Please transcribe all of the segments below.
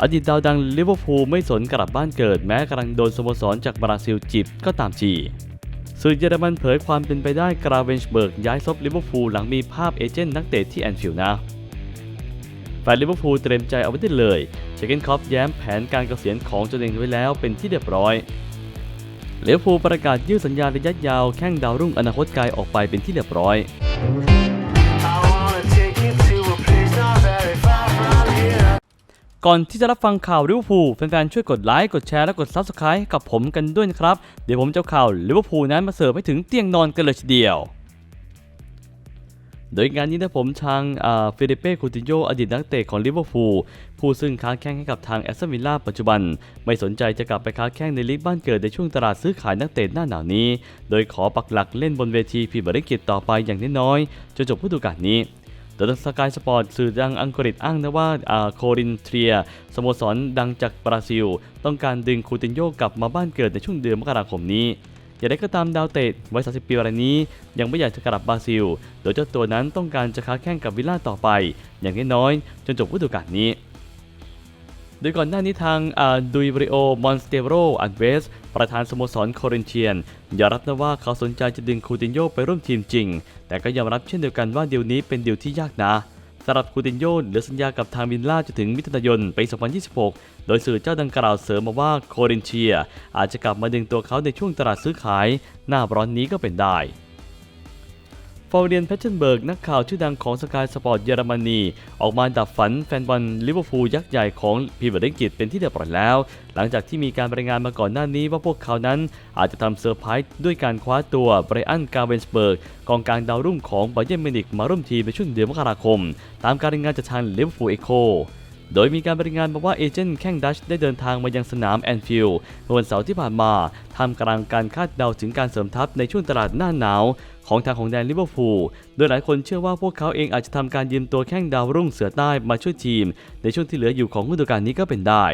อดีตดาวดังลิเวอร์พูลไม่สนกลับบ้านเกิดแม้กำลังโดนสโมสรจากบราซิลจีบก็ตามทีสื่อเยอรมันเผยความเป็นไปได้กราเวนชเบิร์กย้ายซบลิเวอร์พูลหลังมีภาพเอเจนต์นักเตะที่แอนฟิลด์นะแฟนลิเวอร์พูลเตรียมใจเอาไว้ได้เลยเชคเกนคอปแย้มแผนการเกษียณของตนเองไว้แล้วเป็นที่เรียบร้อยลิเวอร์พูลประกาศยืดสัญญาระยะยาวแข้งดาวรุ่งอนาคตไกลออกไปเป็นที่เรียบร้อย ก่อนที่จะรับฟังข่าวลิเวอร์พูลแฟนๆช่วยกดไลค์กดแชร์และกด Subscribe ให้กับผมกันด้วยนะครับ เดี๋ยวผมจะข่าวลิเวอร์พูลนั้นมาเสิร์ฟให้ถึงเตียงนอนกันเลยทีเดียว โดยงานนี้นะผมทางเฟิลิเป้คูติโยอดีตนักเตะของลิเวอร์พูลผู้ซึ่งค้าแข้งให้กับทางแอสตันวิลล่าปัจจุบัน ไม่สนใจจะกลับไปค้าแข้งในลีกบ้านเกิดในช่วงตลาดซื้อขายนักเตะหน้าหนาวนี้ โดยขอปักหลักเล่นบนเวทีพรีเมียร์ลีกต่อไปอย่างน้อยๆจนจบฤดูกาลนี้ เดอะสกายสปอร์ตสื่อดังอังกฤษอ้างนะว่าโครินเทรียสโมสรดังจากบราซิล ต้องการดึงคูตินโยกลับมาบ้านเกิดในช่วงเดือนมกราคมนี้อย่างไรก็ตามดาวเตะวัย 30 ปีรายนี้ ยังไม่อยากจะกลับบราซิล โดยเจ้าตัวนั้นต้องการจะค้าแข่งกับวิลล่าต่อไป อย่างน้อยๆจนจบฤดูกาลนี้ โดยก่อนหน้านี้ทางดุยบริโอ มอนสเตโรอันเวส ประธานสโมสรโครินเทียนยอมรับนะว่าเขาสนใจจะดึงคูตินโยไปร่วมทีมจริง แต่ก็ยอมรับเช่นเดียวกันว่าเดีลนี้เป็นเดีลที่ยากนะสำหรับคูตินโยเหลือสัญญากับทางวินล่าจนถึงมิถุนายนปี 2026 โดยสื่อเจ้าดังกล่าวเสริมมาว่าโครินเทีย อาจจะกลับมาดึงตัวเขาในช่วงตลาดซื้อขาย หน้าร้อนนี้ก็เป็นได้ ฟอร์เรียนแพทเทนเบิร์กนักข่าวชื่อดังของสกายสปอร์ตเยอรมนี ออกมาดับฝันแฟนบอลลิเวอร์พูลยักษ์ใหญ่ของพรีเมียร์ลีกอังกฤษเป็นที่เรียบร้อยแล้ว หลังจากที่มีการรายงานมาก่อนหน้านี้ว่าพวกเขานั้นอาจจะทำเซอร์ไพรส์ด้วยการคว้าตัวไบรอันกาเวนสเบิร์กกองกลางดาวรุ่งของบาเยร์นมิวนิกมาร่วมทีมในช่วงเดือนมกราคม ตามการรายงานจากทางลิเวอร์พูลเอโคโดยมีการรายงานมาว่าเอเจนต์แข้งดัชได้เดินทางมายังสนามแอนฟิลด์เมื่อวันเสาร์ที่ผ่านมาทำกลางการคาดเดาถึงการเสริมทัพในช่วงตลาดหน้าหนาว ของทางของแดนลิเวอร์พูล โดยหลายคนเชื่อว่าพวกเขาเองอาจจะทำการยืมตัวแข้งดาวรุ่งเสือใต้มาช่วยทีม ในช่วงที่เหลืออยู่ของฤดูกาลนี้ก็เป็นได้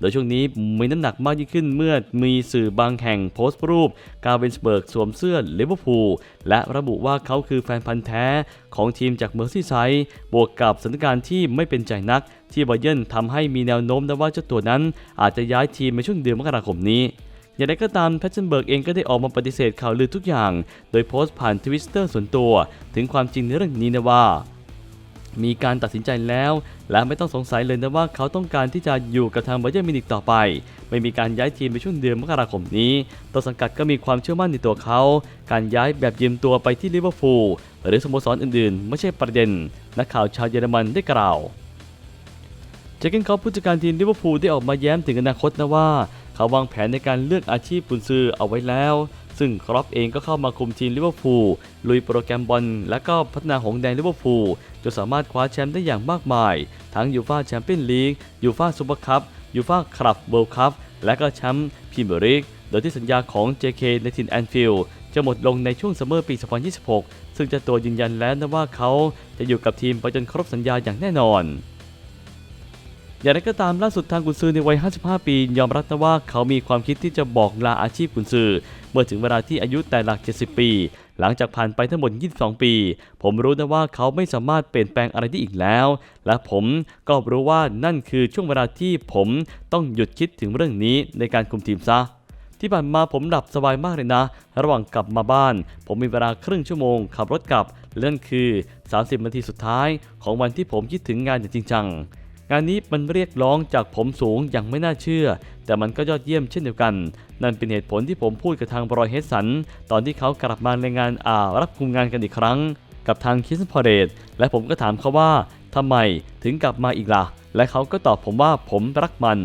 โดยช่วงนี้มีน้ำหนักมากยิ่งขึ้นเมื่อมีสื่อบางแห่งโพสต์รูป กาเวนสเบิร์กสวมเสื้อลิเวอร์พูลและระบุว่าเขาคือแฟนพันธ์แท้ของทีมจากเมอร์ซี่ไซด์บวกกับสถานการณ์ที่ไม่เป็นใจนัก ที่บาเยนทำให้มีแนวโน้มนะว่าเจ้าตัวนั้น อาจจะย้ายทีมในช่วงเดือนมกราคมนี้ อย่างไรก็ตามแพทเทนเบิร์กเองก็ได้ออกมาปฏิเสธข่าวลือทุกอย่าง โดยโพสต์ผ่านทวิตเตอร์ส่วนตัว ถึงความจริงในเรื่องนี้นะว่า มีการตัดสินใจแล้ว และไม่ต้องสงสัยเลยนะว่าเขาต้องการที่จะอยู่กับทางบาเยิร์มินิกต่อไป ไม่มีการย้ายทีมในช่วงเดือนมกราคมนี้ต้นสังกัดก็มีความเชื่อมั่นในตัวเขา การย้ายแบบยืมตัวไปที่ลิเวอร์พูลหรือสโมสรอื่นๆ ไม่ใช่ประเด็น นักข่าวชาวเยอรมันได้กล่าวเจคเกนคอปผู้จัดการทีมลิเวอร์พูลได้ออกมาแย้มถึงอนาคตนะว่า เขาวางแผนในการเลือกอาชีพกุนซือเอาไว้แล้ว ซึ่งครอปเองก็เข้ามาคุมทีมลิเวอร์พูลลุยโปรแกรมบอลและก็พัฒนาหงแดงลิเวอร์พูลจนสามารถคว้าแชมป์ได้อย่างมากมาย ทั้งยูฟ่าแชมเปี้ยนลีกยูฟ่าซูเปอร์คัพยูฟ่าคลับเวิลด์คัพและก็แชมป์พรีเมียร์ลีกโดยที่สัญญาของ JK ในทีมแอนฟิลด์จะหมดลงในช่วงซัมเมอร์ปี 2026 ซึ่งจะตัวยืนยันแล้วนะว่าเขาจะอยู่กับทีมไปจนครบสัญญาอย่างแน่นอน อย่างไรก็ตามล่าสุดทางกุนซือในวัย 55 ปี ยอมรับนะว่าเขามีความคิดที่จะบอกลาอาชีพกุนซือ เมื่อถึงเวลาที่อายุแต่หลัก 70 ปี หลังจากผ่านไปทั้งหมด 22 ปี ผมรู้นะว่าเขาไม่สามารถเปลี่ยนแปลงอะไรได้อีกแล้ว และผมก็รู้ว่านั่นคือช่วงเวลาที่ผมต้องหยุดคิดถึงเรื่องนี้ในการคุมทีมซะที่ผ่านมาผมหลับสบายมากเลยนะ ระหว่างกลับมาบ้าน ผมมีเวลาครึ่งชั่วโมงขับรถกลับและนั่นคือ 30 นาทีสุดท้ายของวันที่ผมคิดถึงงานอย่างจริงจัง งานนี้มันเรียกร้องจากผมสูงอย่างไม่น่าเชื่อ แต่มันก็ยอดเยี่ยมเช่นเดียวกัน นั่นเป็นเหตุผลที่ผมพูดกับทางบรอยเฮดสัน ตอนที่เขากลับมาในงานอ่ารับคุมงานกันอีกครั้ง กับทางคิสพอเรตและผมก็ถามเขาว่าทำไมถึงกลับมาอีกล่ะ และเขาก็ตอบผมว่าผมรักมัน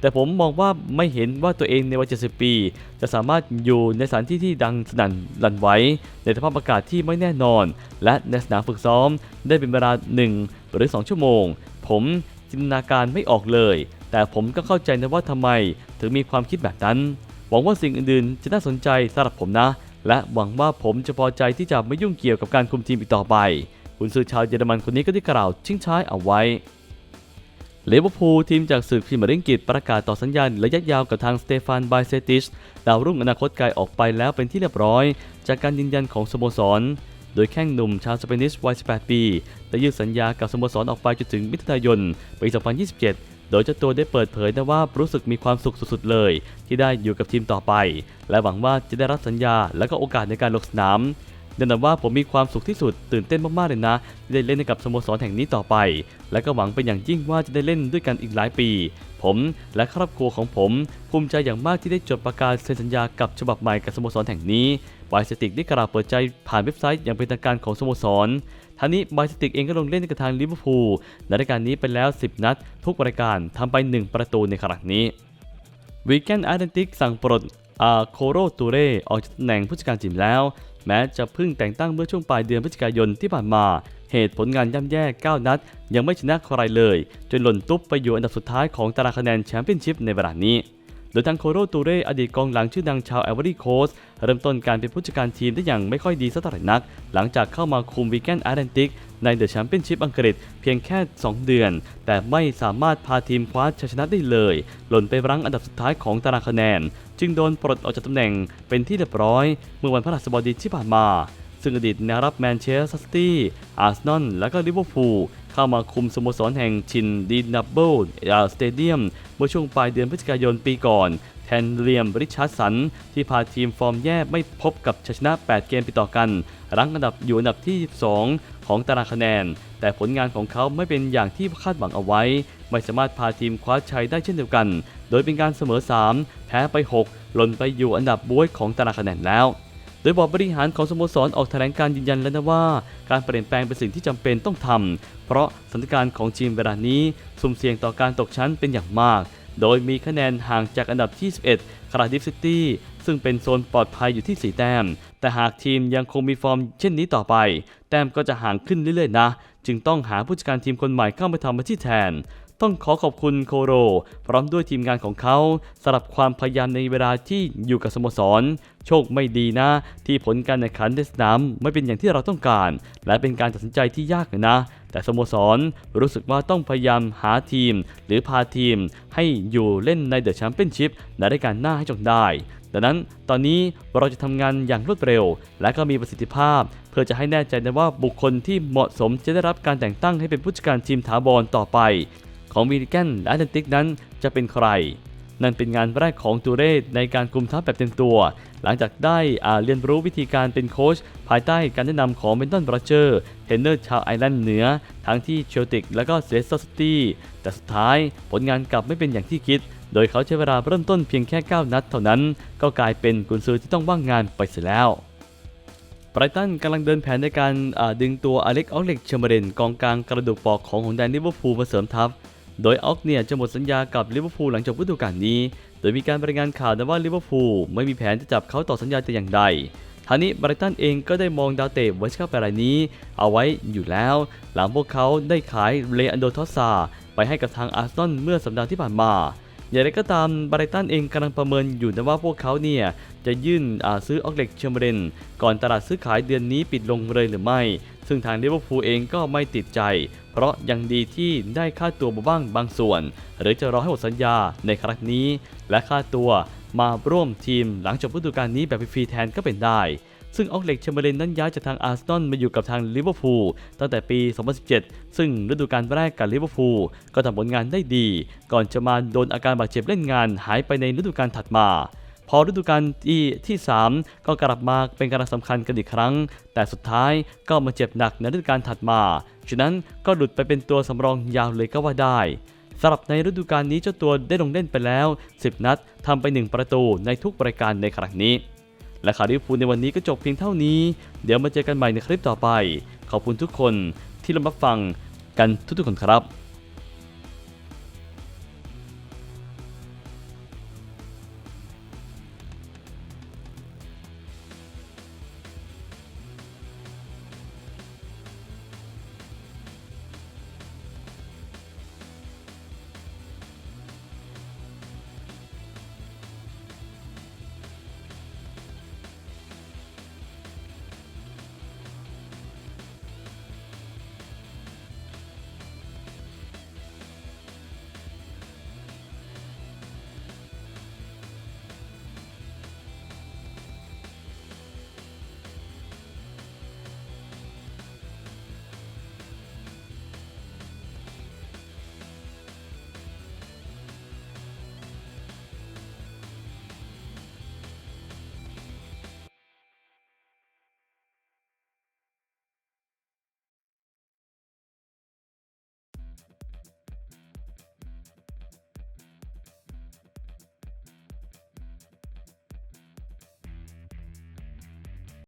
แต่ผมมองว่าไม่เห็นว่าตัวเองในวัย 70 ปี จะสามารถอยู่ในสถานที่ที่ดังสนั่นลันไหวในสภาพอากาศที่ไม่แน่นอน และในสนามฝึกซ้อมได้เป็นเวลา1หรือ 2 ชั่วโมง ผม จินตนาการไม่ออกเลย แต่ผมก็เข้าใจนะว่าทำไม ถึงมีความคิดแบบนั้น หวังว่าสิ่งอื่นๆ จะน่าสนใจสำหรับผมนะ และหวังว่าผมจะพอใจที่จะไม่ยุ่งเกี่ยวกับการคุมทีมอีกต่อไปคุณซื้อชาวเยอรมันคนนี้ก็ได้กล่าวทิ้งท้ายเอาไว้ลิเวอร์พูลทีมจากศึกพรีมียร์ลีกอังกฤษประกาศต่อสัญญาณระยะยาวกับทางสเตฟานไบเซติชดาวรุ่งอนาคตไกลออกไปแล้วเป็นที่เรียบร้อย จากการยืนยันของสโมสร โดยแข้งหนุ่มชาวสเปนิชวัย 18 ปีได้ยืดสัญญากับสโมสรออกไปจนถึงมิถุนายนปี 2027 โดยเจ้าตัวได้เปิดเผยนะว่ารู้สึกมีความสุขสุดๆเลย ที่ได้อยู่กับทีมต่อไป และหวังว่าจะได้รับสัญญาและก็โอกาสในการลงสนาม เนื่องจากว่าผมมีความสุขที่สุดตื่นเต้นมากๆเลยนะที่ได้เล่นกับสโมสรแห่งนี้ต่อไป และก็หวังเป็นอย่างยิ่งว่าจะได้เล่นด้วยกันอีกหลายปี ผมและครอบครัวของผม ภูมิใจอย่างมากที่ได้จดประกาศเซ็นสัญญากับฉบับใหม่กับสโมสรแห่งนี้ไบสติกได้กล่าวเปิดใจผ่านเว็บไซต์อย่างเป็นทางการของสโมสรทั้งนี้ไบสติกเองก็ลงเล่นกับทางลิเวอร์พูลในรายการนี้ไปแล้ว 10 นัด ทุกรายการทำไป 1 ประตูในครั้งนี้วีแกนอาร์เดนติกสั่งปลดอาโคโรตูเร่ออกจากตำแหน่งผู้จัดการทีมแล้ว แม้จะเพิ่งแต่งตั้งเมื่อช่วงปลายเดือนพฤศจิกายนที่ผ่านมา เหตุผลงานย่ำแย่ 9 นัด ยังไม่ชนะใครเลย จนหล่นตุ๊บไปอยู่อันดับสุดท้ายของตารางคะแนนแชมเปี้ยนชิพในเวลานี้ โดยทางโคโรตูเร่อดีตกองหลังชื่อดังชาวแอเวอรี่โคส เริ่มต้นการเป็นผู้จัดการทีมได้อย่างไม่ค่อยดีสักเท่าไหร่นัก หลังจากเข้ามาคุมวีแกนอาร์เดนติกในเดอะแชมเปี้ยนชิพอังกฤษเพียงแค่ 2 เดือน แต่ไม่สามารถพาทีมคว้าชัยชนะได้เลย หล่นไปรั้งอันดับสุดท้ายของตารางคะแนน จึงโดนปลดออกจากตำแหน่งเป็นที่เรียบร้อย เมื่อวันพฤหัสบดีที่ผ่านมา ซึ่งอดีตแนวรับแมนเชสเตอร์ซิตี้อาร์เซนอลและก็ลิเวอร์พูลเข้ามาคุมสโมสรแห่งชินดีนับเบิลสเตเดียมเมื่อช่วงปลายเดือนพฤศจิกายนปีก่อน แทนเลียมริชาร์ดสัน ที่พาทีมฟอร์มแย่ไม่พบกับชัยชนะ 8 เกมติดต่อกัน รั้งอันดับอยู่อันดับที่2ของตารางคะแนน แต่ผลงานของเขาไม่เป็นอย่างที่คาดหวังเอาไว้ ไม่สามารถพาทีมคว้าชัยได้เช่นเดียวกัน โดยเป็นการเสมอ 3 แพ้ไป 6 หล่นไปอยู่อันดับบ้วยของตารางคะแนนแล้วโดยบอร์ดบริหารของสโมสรออกแถลงการยืนยันแล้วนะว่า การเปลี่ยนแปลงเป็นสิ่งที่จำเป็นต้องทำเพราะสถานการณ์ของทีมเวลานี้ สุ่มเสี่ยงต่อการตกชั้นเป็นอย่างมาก โดยมีคะแนนห่างจากอันดับที่ 11 คาราดิฟซิตี้ซึ่งเป็นโซนปลอดภัยอยู่ที่ 4 แต้ม แต่หากทีมยังคงมีฟอร์มเช่นนี้ต่อไป แต้มก็จะห่างขึ้นเรื่อยๆนะ จึงต้องหาผู้จัดการทีมคนใหม่เข้ามาทำหน้าที่แทน ต้องขอขอบคุณโคโร พร้อมด้วยทีมงานของเขาสำหรับความพยายามในเวลาที่อยู่กับสโมสร โชคไม่ดีนะ ที่ผลการแข่งขันในสนามไม่เป็นอย่างที่เราต้องการ และเป็นการตัดสินใจที่ยากนะ แต่สโมสรรู้สึกว่าต้องพยายามหาทีม หรือพาทีมให้อยู่เล่นในเดอะแชมเปี้ยนชิพในรายการหน้าให้จงได้ดังนั้นตอนนี้เราจะทำงานอย่างรวดเร็ว และก็มีประสิทธิภาพ เพื่อจะให้แน่ใจนะว่าบุคคลที่เหมาะสมจะได้รับการแต่งตั้งให้เป็นผู้จัดการทีมถาวรต่อไป ของวีแกนและแอตแลนติกนั้นจะเป็นใคร นั่นเป็นงานแรกของตูเรศในการคุมทัพแบบเต็มตัว หลังจากได้เรียนรู้วิธีการเป็นโค้ชภายใต้การแนะนำของเบนตันบรเจอร์เทรนเนอร์ชาวไอร์แลนด์เหนือ ทั้งที่เชลติกและก็เซสซิตี้แต่สุดท้ายผลงานกลับไม่เป็นอย่างที่คิด โดยเขาใช้เวลาเริ่มต้นเพียงแค่ 9 นัดเท่านั้น ก็กลายเป็นกุนซือที่ต้องว่างงานไปเสียแล้วไบรตันกำลังเดินแผนในการดึงตัวอเล็กออเล็กเชมเบรนกองกลางกระดูกปอกของหงแดนลิเวอร์พูลมาเสริมทัพ โดยออกเนี่ยจะหมดสัญญากับลิเวอร์พูลหลังจบฤดูกาลนี้ โดยมีการรายงานข่าวนะว่าลิเวอร์พูลไม่มีแผนจะจับเขาต่อสัญญาแต่อย่างใดทางนี้บริตันเองก็ได้มองดาวเตะไวสคาเปรายนี้ เอาไว้อยู่แล้ว หลังพวกเขาได้ขายเลอันโดทอสซาไปให้กับทางอาร์ซอลเมื่อสัปดาห์ที่ผ่านมาอย่างไรก็ตามบริตันเองกำลังประเมินอยู่นะว่าพวกเขาเนี่ยจะยื่นซื้อออกเล็กเชมเบรนก่อนตลาดซื้อขายเดือนนี้ปิดลงเลยหรือไม่ ซึ่งทางลิเวอร์พูลเองก็ไม่ติดใจ เพราะยังดีที่ได้ค่าตัวมาบ้างบางส่วน หรือจะรอให้หมดสัญญาในครั้งนี้ และค่าตัวมาร่วมทีมหลังจบฤดูกาลนี้แบบฟรีแทนก็เป็นได้ ซึ่งออกเล็กเชมเบรนนั้นย้ายจากทางอาร์เซนอลมาอยู่กับทางลิเวอร์พูลตั้งแต่ปี 2017 ซึ่งฤดูกาลแรกกับลิเวอร์พูลก็ทำผลงานได้ดี ก่อนจะมาโดนอาการบาดเจ็บเล่นงานหายไปในฤดูกาลถัดมา พอฤดูกาลที่ที่ 3 ก็กลับมาเป็นกำลังสำคัญกันอีกครั้ง แต่สุดท้ายก็มาเจ็บหนักในฤดูกาลถัดมา ฉะนั้นก็หลุดไปเป็นตัวสำรองยาวเลยก็ว่าได้สำหรับในฤดูกาลนี้เจ้าตัวได้ลงเล่นไปแล้ว 10 นัดทำไป 1 ประตูในทุกรายการในครั้งนี้ และข่าวลิเวอร์พูลในวันนี้ก็จบเพียงเท่านี้ เดี๋ยวมาเจอกันใหม่ในคลิปต่อไป ขอบคุณทุกคนที่รับฟังกันทุกๆคนครับ